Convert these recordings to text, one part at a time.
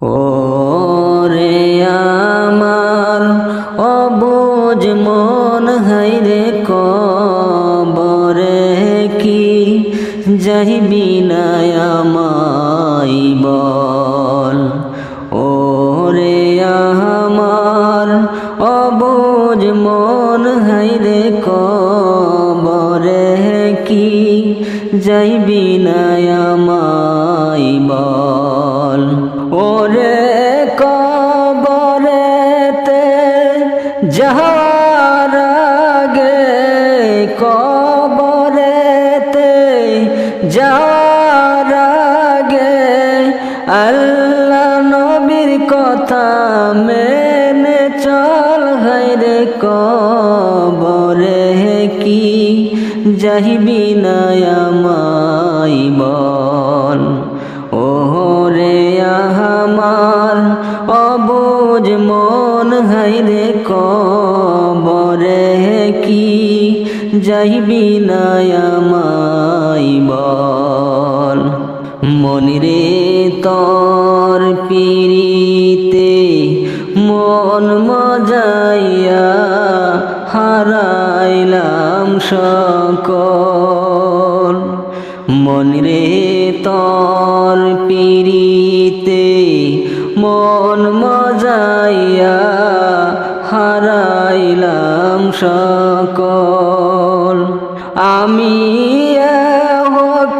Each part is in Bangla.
ও রে আমার অবুজ মন হাইরে কবরে কি যাইবি? যাহিবি না আমাই বল ও রে অবুজ মন হাইরে কবরে কি? যাইবি না আমাই বল মনিরে তর পিরিতে মন মজাইয়া হারাইলাম সকল। মনরে তর পিরিতে মন মজাইয়া হারাইলাম সকল। আমি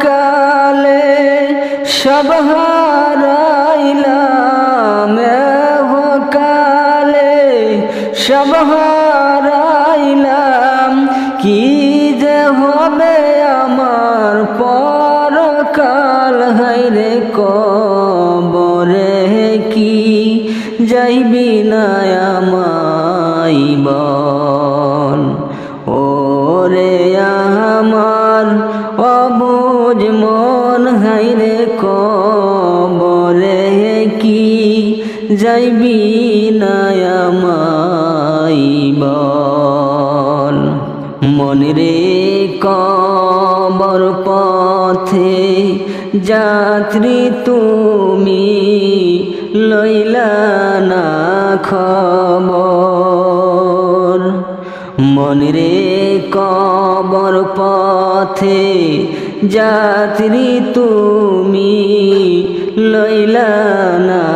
কালে সব হারাইলাম কালে সব হারাইলাম যাইবি না আমাই বল ও রে আমার অবুজ মন হাইরে কবরে কি? যাইবি না আমাই বল মনরে কবর পথে যাত্রী তুমি লইলা না খবর। মনরে কবর পথে যাত্রী তুমি লইলা না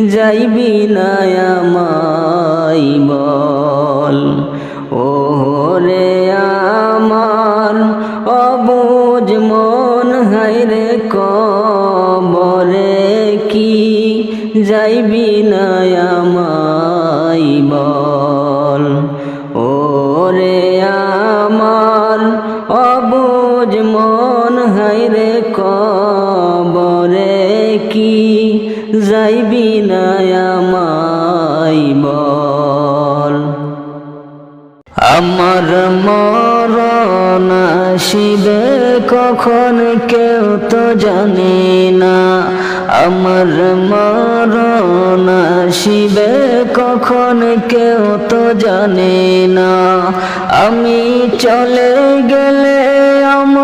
যাইবি না বল। ও রে আমার অবুজ মন হাইরে কবরে কি? যাইবি না বল। ও রে আমার অবুজ মন হাই হাইরে কবরে কি? যাইবি না আমাই বল। আমার মরণ আসিবে কখন কেউ তো জানে না। আমার মরণ আসিবে কখন কেউ তো জানে না। আমি চলে গেলে আমায়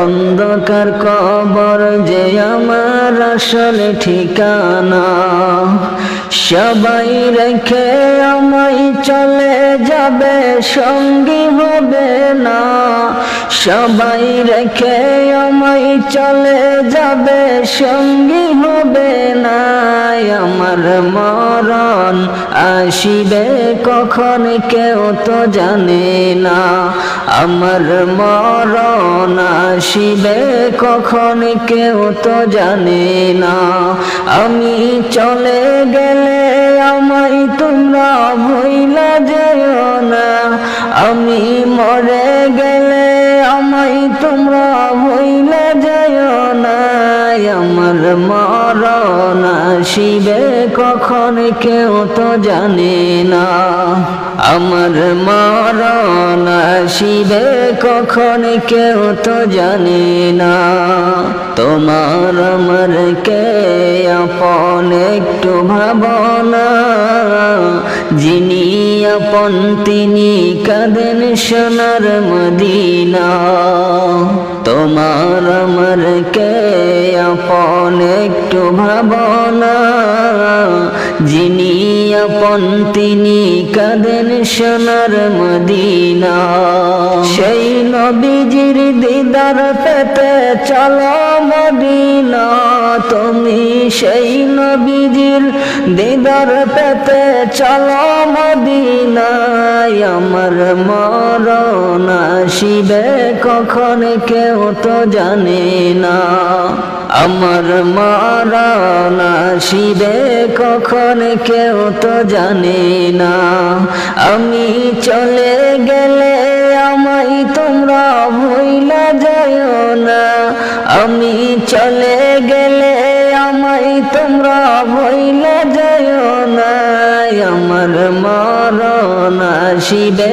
অন্ধকার কবর যে আমার আসল ঠিকানা। সবাই রেখে আমায় চলে যাবে, সঙ্গী হবে না। সবাই রেখে আমায় চলে যাবে, সঙ্গী হবে না। আমার মরণ আসিবে কখন কেউ তো জানে না। আমার মরণ আসিবে কখন কেউ তো জানে না। আমি চলে গেলে আমি মরে গেলে আমায় তোমরা ভইলা যেও না। আমার মরণ শিবে কখন কেউ তো জানে না। আমার মরণ শিবে কখন কেউ তো জানে না। তোমার আমার কে আপন একটু ভাবনা আপন তিনি কাঁদেন সোনার মদিনা তোমার আমার কে আপন একটু ভাবনা? যিনি আপন তিনি কাঁদেন সোনার মদিনা, সেই নবীজির দিদার পেতে চলো মদিনা। তুমি সেই নবীজির দিদার পেতে চলো মদিনায়। আমার মরণ আসিবে কখন কেউ তো জানে না। আমার মরণ শিবে কখন কেউ তো জানে না। আমি চলে গেলে আমায় তোমরা ভুইলা যায় না। আমি চলে গেলে আমায় তোমরা ভুইলা যায় না। আমার মরণ আসিবে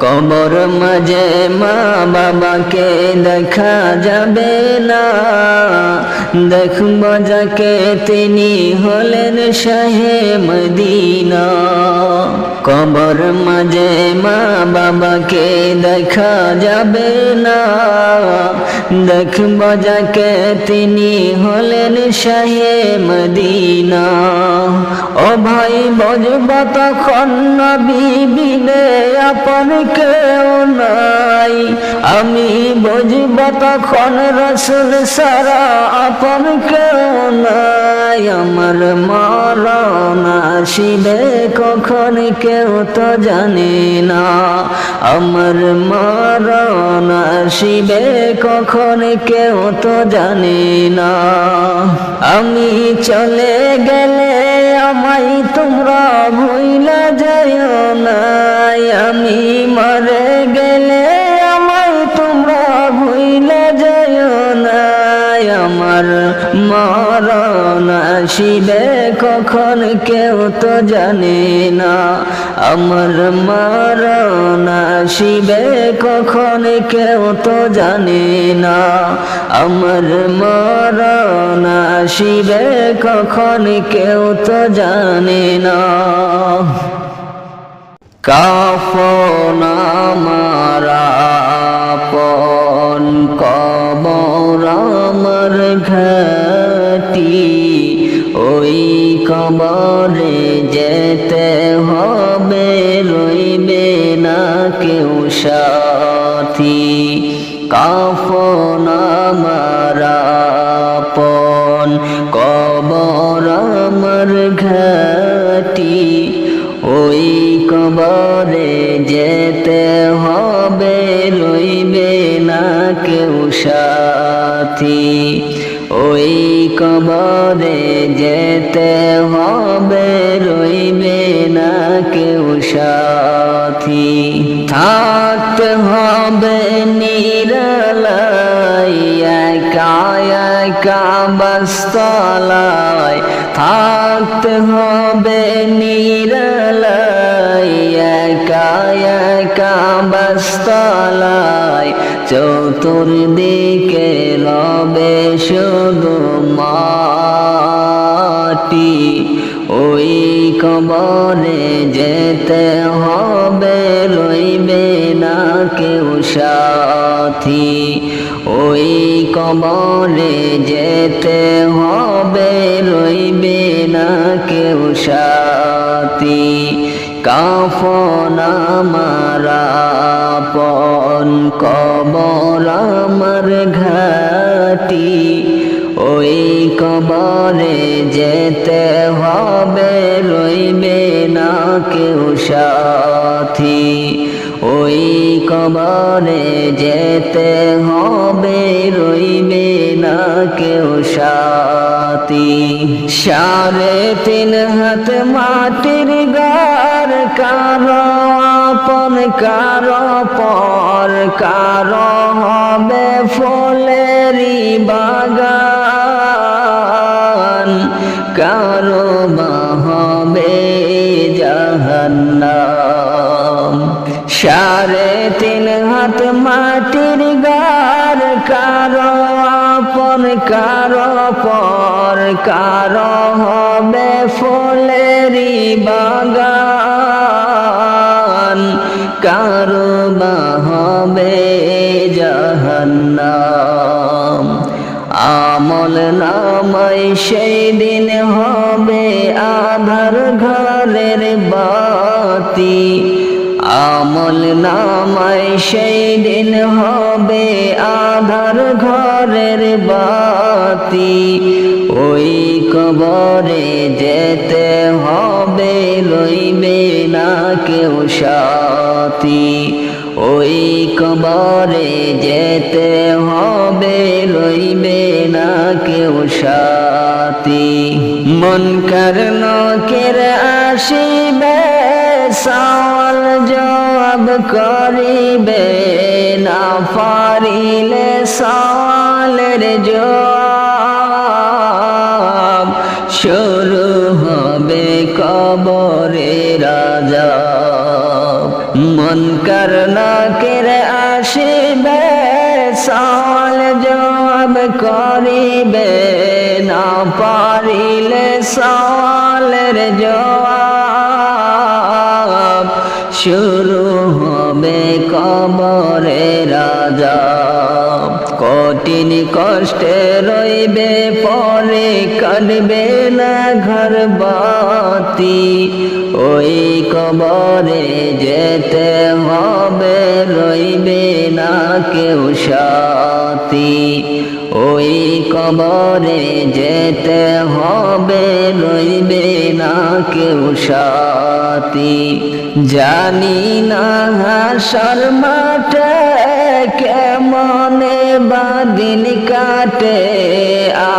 কবর মাঝে মা বাবাকে দেখা যাবে না। দেখব যাকে তিনি হলেন শাহে মদিনা। কবর মাঝে মা বাবাকে দেখা যাবে না। দেখব যাকে তিনি হলেন শাহে মদিনা। ও ভাই বজব তখন নবী বিনে আপন কেউ নাই। আমি বুঝব তখন রসুল সারা আপন কেউ নাই। আমার মরণ আসিবে কখন কেউ তো জানে না। আমার মরণ আসিবে কখন কেউ তো জানে না। আমি চলে গেলে আমায় তোমরা ভুইলা যায় আসিবে কখন কেউ তো জানে না। আমার মরণ আসিবে কখন কেউ তো জানে না। আমার মরণ আসিবে কখন কেউ তো জানে না। কাফন মারা কবরে যেতে হবে, রইবে না কেউ সাথী। কাফন মারা পন কবর আমার ঘাটি। ওই কবরে যেতে হবে, রইবে না কেউ সাথী। ওই কবরে যেতে হবে, রইবে না কেউ সাথী। থাকতে হবে বাস্তলায়। থাকতে হবে নিরালাই একা একা বাস্তলায়। চতুর্দিকে রবে শুধু মা ঘাটি ওই কবরে যেতে হবে, রইবে না কেউ সাথী। ওই কবরে যেতে হবে, রইবে না কেউ সাথী। কাফন মারা পন কবর আমার ঘাটি। ওই কবরে যেতে হবে, রইবে না কেউ সাথী। ওই কবরে যেতে হবে, রইবে না কেউ সাথী। সাড়ে তিন হাত মাটির গার, কারও আপন, কারও পর, কারও হবে ফুলেরি বাগান। কারও বা হবে জাহান্নাম। সাড়ে তিন হাত মাটির কারও পর কারও হবে ফুলেরি বাগান। কারও বা হবে জাহান্নাম। আমল নামাই সেই দিন হবে আধার ঘরের বাতি। আমল নামাই সেই দিন হবে আধার ঘরের বাতি। ওই কবরে যেতে হবে রইবে না কেউ সাথী। ওই কবরে যেতে হবে রইবে না কেউ সাথী। মন কারণকের আসিবে সওয়াল জবাব করিবে না পারিলে সওয়ালের জবাব শুরু হবে কবরে রাজা মন করনাকের আসিবে সওয়াল জবাব করিবে না পারিলে সওয়ালের জবাব শুরু হবে কবরে রাজা। কঠিন কষ্টে রইবে, পরে কাটবে না ঘর বাতি। ওই কবরে যেতে হবে, রইবে না কেউ সাথী। ওই কবরে যেতে হবে, রইবে না কেউ সাথী। জানি না হাসর মাঠে কেমনে বাদিন কাটে,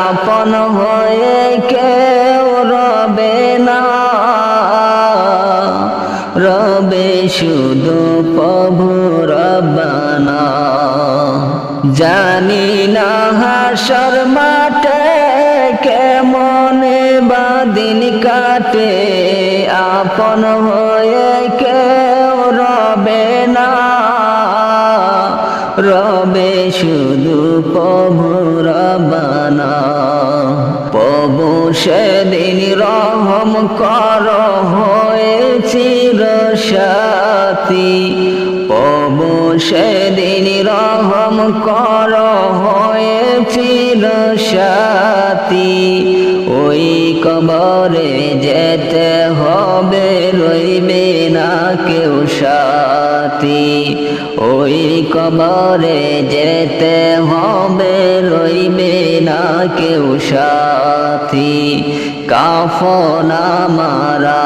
আপন হয়ে কেউ রবে না। রবে শুধু প্রভু রবানা জানি না হাসর মাঠে কেমনে বাদিন কাটে, আপন হয়ে শুধু প্রভু রবানা প্রভু সেদিন রহম কর হয়েছি সাথী। প্রভু সেদিন রহম কর হয়েছিল সাথী। ওই কবরে যেতে হবে রইবে না কেউ সাথী। ওই কবরে যেতে হবে, রইবে না কেউ সাথী। কাফন মারা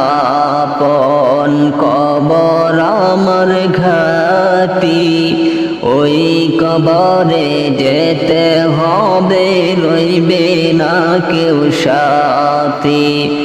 পন কবর আমার ঘাটি। ওই কবরে যেতে হবে, রইবে না কেউ সাথী।